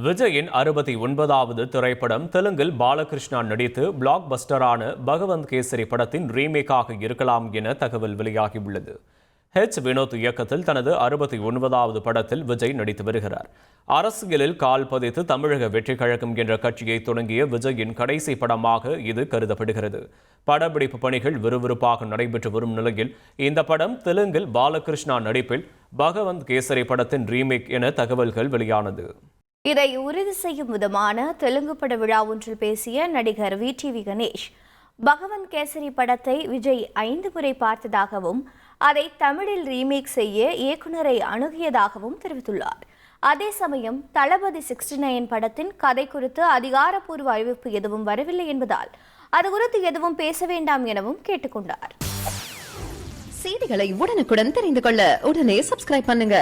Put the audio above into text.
விஜயின் அறுபத்தி ஒன்பதாவது திரைப்படம் தெலுங்கில் பாலகிருஷ்ணா நடித்து பிளாக் பஸ்டரான பகவந்த் கேசரி படத்தின் ரீமேக்காக இருக்கலாம் என தகவல் வெளியாகியுள்ளது. ஹெச் வினோத் இயக்கத்தில் தனது அறுபத்தி ஒன்பதாவது படத்தில் விஜய் நடித்து வருகிறார். அரசியலில் கால் பதித்து தமிழக வெற்றி கழகம் என்ற கட்சியை தொடங்கிய விஜயின் கடைசி படமாக இது கருதப்படுகிறது. படப்பிடிப்பு பணிகள் விறுவிறுப்பாக நடைபெற்று வரும் நிலையில் இந்த படம் தெலுங்கில் பாலகிருஷ்ணா நடிப்பில் பகவந்த் கேசரி படத்தின் ரீமேக் என தகவல்கள் வெளியானது. இதை உறுதி செய்யும் விதமான தெலுங்கு பட விழா ஒன்றில் பேசிய நடிகர் வி. டி. வி. கணேஷ் பகவன் கேசரி படத்தை விஜய் ஐந்து முறை பார்த்ததாகவும் அதை தமிழில் ரீமேக் செய்ய இயக்குனரை அணுகியதாகவும் தெரிவித்துள்ளார். அதே சமயம் தளபதி சிக்ஸ்டி நைன் படத்தின் கதை குறித்து அதிகாரப்பூர்வ அறிவிப்பு எதுவும் வரவில்லை என்பதால் அது குறித்து எதுவும் பேச வேண்டாம் எனவும் கேட்டுக்கொண்டார் செய்திகளை உடனுக்குடன் தெரிந்து கொள்ள உடனே சப்ஸ்கிரைப் பண்ணுங்க.